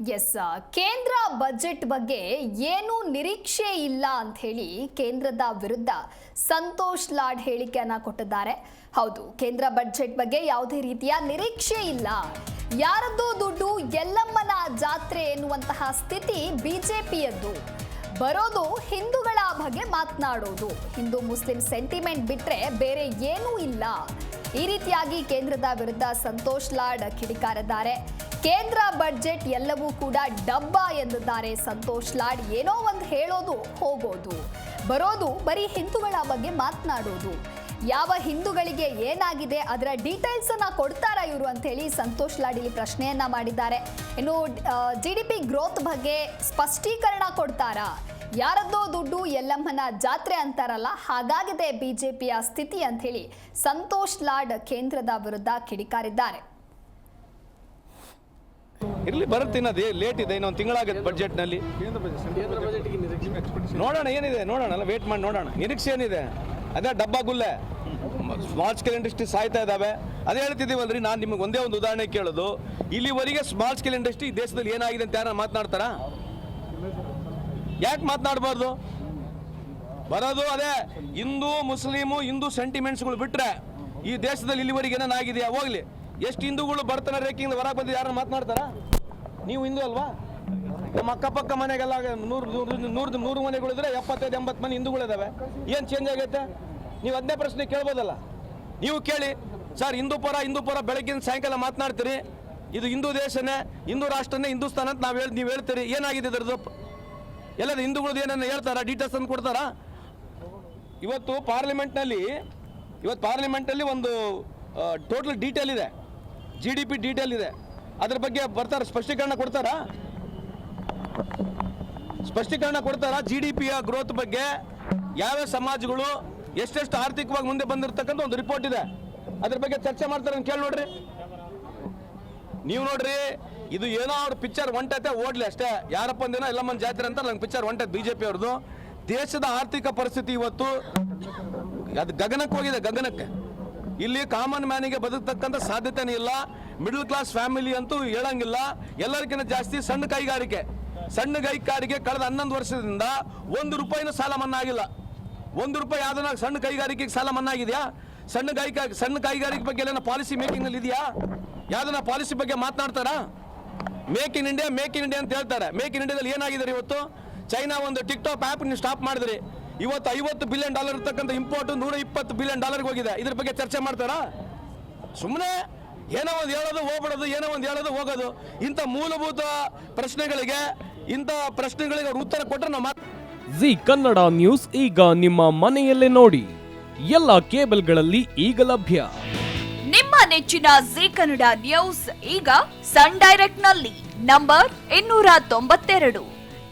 S ಕೇಂದ್ರ budget ಬಗ್ಗೆ ಏನೂ ನಿರೀಕ್ಷೆ ಇಲ್ಲ ಅಂತ ಹೇಳಿ ಕೇಂದ್ರದ ವಿರುದ್ಧ ಸಂತೋಷ್ ಲಾಡ್ ಹೇಳಿಕೆಯನ್ನ ಕೊಟ್ಟಿದ್ದಾರೆ. ಹೌದು, ಕೇಂದ್ರ ಬಜೆಟ್ ಬಗ್ಗೆ ಯಾವುದೇ ರೀತಿಯ ನಿರೀಕ್ಷೆ ಇಲ್ಲ. ಯಾರದ್ದೋ ದುಡ್ಡು, ಎಲ್ಲಮ್ಮನ ಜಾತ್ರೆ ಎನ್ನುವಂತಹ ಸ್ಥಿತಿ ಬಿಜೆಪಿಯದ್ದು. ಬರೋದು ಹಿಂದೂಗಳ ಬಗ್ಗೆ ಮಾತನಾಡೋದು. ಹಿಂದೂ ಮುಸ್ಲಿಂ ಸೆಂಟಿಮೆಂಟ್ ಬಿಟ್ರೆ ಬೇರೆ ಏನೂ ಇಲ್ಲ. ಈ ರೀತಿಯಾಗಿ ಕೇಂದ್ರದ ವಿರುದ್ಧ ಸಂತೋಷ್ ಲಾಡ್ ಕಿಡಿಕಾರಿದ್ದಾರೆ. ಕೇಂದ್ರ ಬಡ್ಜೆಟ್ ಎಲ್ಲವೂ ಕೂಡ ಡಬ್ಬ ಎಂದಿದ್ದಾರೆ. ಸಂತೋಷ್ ಲಾಡ್ ಏನೋ ಒಂದು ಹೇಳೋದು, ಹೋಗೋದು. ಬರೋದು, ಬರೀ ಹಿಂದೂಗಳ ಬಗ್ಗೆ ಮಾತನಾಡೋದು. ಯಾವ ಹಿಂದೂಗಳಿಗೆ ಏನಾಗಿದೆ, ಅದರ ಡೀಟೇಲ್ಸ್ ಅನ್ನ ಕೊಡ್ತಾರ ಇವರು ಅಂತ ಹೇಳಿ ಸಂತೋಷ್ ಲಾಡ್ ಇಲ್ಲಿ ಪ್ರಶ್ನೆಯನ್ನ ಮಾಡಿದ್ದಾರೆ. ಇನ್ನು ಜಿ ಡಿ ಪಿ ಗ್ರೋತ್ ಬಗ್ಗೆ ಸ್ಪಷ್ಟೀಕರಣ ಕೊಡ್ತಾರಾ? ಯಾರದ್ದೋ ದುಡ್ಡು ಎಲ್ಲಮ್ಮನ ಜಾತ್ರೆ ಅಂತಾರಲ್ಲ, ಹಾಗಾಗಿದೆ ಬಿಜೆಪಿಯ ಸ್ಥಿತಿ ಅಂತ ಹೇಳಿ ಸಂತೋಷ್ ಲಾಡ್ ಕೇಂದ್ರದ ವಿರುದ್ಧ ಕಿಡಿಕಾರಿದ್ದಾರೆ. ಇರ್ಲಿ ಬರುತ್ತೆ ಇನ್ನದೇ ಲೇಟ್ ಇದೆ ಇನ್ನೊಂದು ತಿಂಗಳಾಗುತ್ತೆ ಬಜೆಟ್ನಲ್ಲಿ ನೋಡೋಣ ಏನಿದೆ ನೋಡೋಣ ಅಲ್ಲ ವೇಟ್ ಮಾಡಿ ನೋಡೋಣ. ನಿರೀಕ್ಷೆ ಏನಿದೆ? ಅದೇ ಡಬ್ಬ ಗುಲ್ಲೆ. ಸ್ಮಾಲ್ ಸ್ಕೇಲ್ ಇಂಡಸ್ಟ್ರಿ ಸಾಯ್ತಾ ಇದ್ದಾವೆ ಅದೇ ಹೇಳ್ತಿದ್ದೀವಲ್ರಿ ನಾನು ನಿಮಗೆ ಒಂದೇ ಒಂದು ಉದಾಹರಣೆ ಕೇಳೋದು. ಇಲ್ಲಿವರೆಗೆ ಸ್ಮಾಲ್ ಸ್ಕೇಲ್ ಇಂಡಸ್ಟ್ರಿ ದೇಶದಲ್ಲಿ ಏನಾಗಿದೆ ಅಂತ ಯಾರು ಮಾತನಾಡ್ತಾರಾ? ಯಾಕೆ ಮಾತನಾಡಬಾರ್ದು? ಬರೋದು ಅದೇ ಹಿಂದೂ ಮುಸ್ಲಿಮು ಹಿಂದೂ ಸೆಂಟಿಮೆಂಟ್ಸ್ಗಳು ಬಿಟ್ರೆ ಈ ದೇಶದಲ್ಲಿ ಇಲ್ಲಿವರೆಗೆ ಏನಾಗಿದೆಯಾ ಹೋಗ್ಲಿ. ಎಷ್ಟು ಹಿಂದೂಗಳು ಬರ್ತಾರೆ ರೇಖೆಯಿಂದ ಹೊರಗೆ ಬಂದು ಯಾರು ಮಾತನಾಡ್ತಾರಾ? ನೀವು ಹಿಂದೂ ಅಲ್ವಾ? ನಮ್ಮ ಅಕ್ಕಪಕ್ಕ ಮನೆಗೆಲ್ಲ ನೂರು ನೂರು ನೂರು ಮನೆಗಳಿದ್ರೆ ಎಪ್ಪತ್ತೈದು, ಎಂಬತ್ತು ಮನೆ ಹಿಂದೂಗಳಿದಾವೆ ಏನು ಚೇಂಜ್ ಆಗೈತೆ? ನೀವು ಅದನ್ನೇ ಪ್ರಶ್ನೆ ಕೇಳ್ಬೋದಲ್ಲ? ನೀವು ಕೇಳಿ. ಸರ್, ಹಿಂದೂ ಪರ ಹಿಂದೂ ಪರ ಬೆಳಗ್ಗಿನ ಸಾಯಂಕಾಲ ಮಾತನಾಡ್ತೀರಿ. ಇದು ಹಿಂದೂ ದೇಶನೇ, ಹಿಂದೂ ರಾಷ್ಟ್ರನೇ ಹಿಂದೂಸ್ತಾನ ಅಂತ ನಾವು ಹೇಳಿ, ನೀವು ಹೇಳ್ತೀರಿ. ಏನಾಗಿದೆ ಇದರದ್ದು? ಎಲ್ಲದ ಹಿಂದೂಗಳದ್ದು ಏನನ್ನ ಹೇಳ್ತಾರಾ? ಡೀಟೇಲ್ಸ್ ಅಂತ ಕೊಡ್ತಾರಾ? ಇವತ್ತು ಪಾರ್ಲಿಮೆಂಟ್ನಲ್ಲಿ, ಇವತ್ತು ಪಾರ್ಲಿಮೆಂಟಲ್ಲಿ ಒಂದು ಟೋಟಲ್ ಡೀಟೇಲ್ ಇದೆ. ಜಿ ಡಿ ಪಿ ಡೀಟೇಲ್ ಇದೆ. ಅದ್ರ ಬಗ್ಗೆ ಬರ್ತಾರ, ಸ್ಪಷ್ಟೀಕರಣ ಕೊಡ್ತಾರ? ಸ್ಪಷ್ಟೀಕರಣ ಕೊಡ್ತಾರ ಜಿ ಡಿ ಪಿಯ ಗ್ರೋತ್ ಬಗ್ಗೆ? ಯಾವ್ಯಾವ ಸಮಾಜಗಳು ಎಷ್ಟೆಷ್ಟು ಆರ್ಥಿಕವಾಗಿ ಮುಂದೆ ಬಂದಿರತಕ್ಕಂಥ ಒಂದು ರಿಪೋರ್ಟ್ ಇದೆ. ಅದ್ರ ಬಗ್ಗೆ ಚರ್ಚೆ ಮಾಡ್ತಾರೆ ಕೇಳಿ ನೋಡ್ರಿ. ನೀವು ನೋಡ್ರಿ, ಇದು ಏನೋ ಅವ್ರ ಪಿಕ್ಚರ್ ಹೊಂಟೈತೆ ಓಡ್ಲಿ ಅಷ್ಟೇ. ಯಾರಪ್ಪ ಒಂದೇನೋ ಎಲ್ಲ ಮಂದಿ ಜಾತ್ರೆ ಅಂತ ನಂಗೆ ಪಿಕ್ಚರ್ ಹೊಂಟೈತೆ ಬಿಜೆಪಿ ಅವ್ರದ್ದು. ದೇಶದ ಆರ್ಥಿಕ ಪರಿಸ್ಥಿತಿ ಇವತ್ತು, ಅದು ಗಗನಕ್ಕೆ ಹೋಗಿದೆ ಗಗನಕ್ಕೆ. ಇಲ್ಲಿ ಕಾಮನ್ ಮ್ಯಾನಿಗೆ ಬದುಕ್ತಕ್ಕಂಥ ಸಾಧ್ಯತೆನೇ ಇಲ್ಲ. ಮಿಡಲ್ ಕ್ಲಾಸ್ ಫ್ಯಾಮಿಲಿ ಅಂತೂ ಹೇಳಂಗಿಲ್ಲ. ಎಲ್ಲರಿಗಿಂತ ಜಾಸ್ತಿ ಸಣ್ಣ ಕೈಗಾರಿಕೆ. ಸಣ್ಣ ಕೈಗಾರಿಕೆ ಕಳೆದ ಹನ್ನೊಂದು ವರ್ಷದಿಂದ ಒಂದು ರೂಪಾಯಿನೂ ಸಾಲ ಮನ್ನಾ ಆಗಿಲ್ಲ ಒಂದು ರೂಪಾಯಿ ಯಾವ್ದನ್ನ ಸಣ್ಣ ಕೈಗಾರಿಕೆಗೆ ಸಾಲ ಮನ್ನಾ ಆಗಿದೆಯಾ ಸಣ್ಣ ಕೈಗಾ ಸಣ್ಣ ಕೈಗಾರಿಕೆ ಬಗ್ಗೆ ಎಲ್ಲ ಪಾಲಿಸಿ ಮೇಕಿಂಗ್ ಅಲ್ಲಿ ಇದೆಯಾ? ಯಾವ್ದನ್ನ ಪಾಲಿಸಿ ಬಗ್ಗೆ ಮಾತನಾಡ್ತಾರಾ? Make in India make in India ಅಂತ ಹೇಳ್ತಾರೆ. ಮೇಕ್ ಇನ್ ಇಂಡಿಯಾದಲ್ಲಿ ಏನಾಗಿದೆ ಇವತ್ತು? ಚೈನಾ ಒಂದು ಟಿಕ್ ಟಾಪ್ ಆ್ಯಪ್ ನೀವು ಸ್ಟಾಪ್ ಮಾಡಿದ್ರಿ. ಇವತ್ತು ಐವತ್ತು ಬಿಲಿಯನ್ ಡಾಲರ್ ಇರ್ತಕ್ಕಂಥ ಇಂಪೋರ್ಟ್ ನೂರ ಇಪ್ಪತ್ತು ಬಿಲಿಯನ್ ಡಾಲರ್ಗೆ ಹೋಗಿದೆ. ಇದ್ರ ಬಗ್ಗೆ ಚರ್ಚೆ ಮಾಡ್ತಾರಾ? ಸುಮ್ಮನೆ ಏನೋ ಒಂದು ಹೇಳೋದು ಹೋಗ್ಬಿಡೋದು ಏನೋ ಒಂದು ಹೇಳೋದು ಹೋಗೋದು. ಇಂಥ ಮೂಲಭೂತ ಪ್ರಶ್ನೆಗಳಿಗೆ ಇಂಥ ಪ್ರಶ್ನೆಗಳಿಗೆ ಅವ್ರು ಉತ್ತರ ಕೊಟ್ಟರೆ ನಮ್ಮ ಜಿ ಕನ್ನಡ ನ್ಯೂಸ್ ಈಗ ನಿಮ್ಮ ಮನೆಯಲ್ಲೇ ನೋಡಿ. ಎಲ್ಲ ಕೇಬಲ್ಗಳಲ್ಲಿ ಈಗ ಲಭ್ಯ. ನಿಮ್ಮ ನೆಚ್ಚಿನ ಜಿ ಕನ್ನಡ ನ್ಯೂಸ್ ಈಗ ಸನ್ ಡೈರೆಕ್ಟ್ನಲ್ಲಿ ನಂಬರ್ ಇನ್ನೂರ ತೊಂಬತ್ತೆರಡು.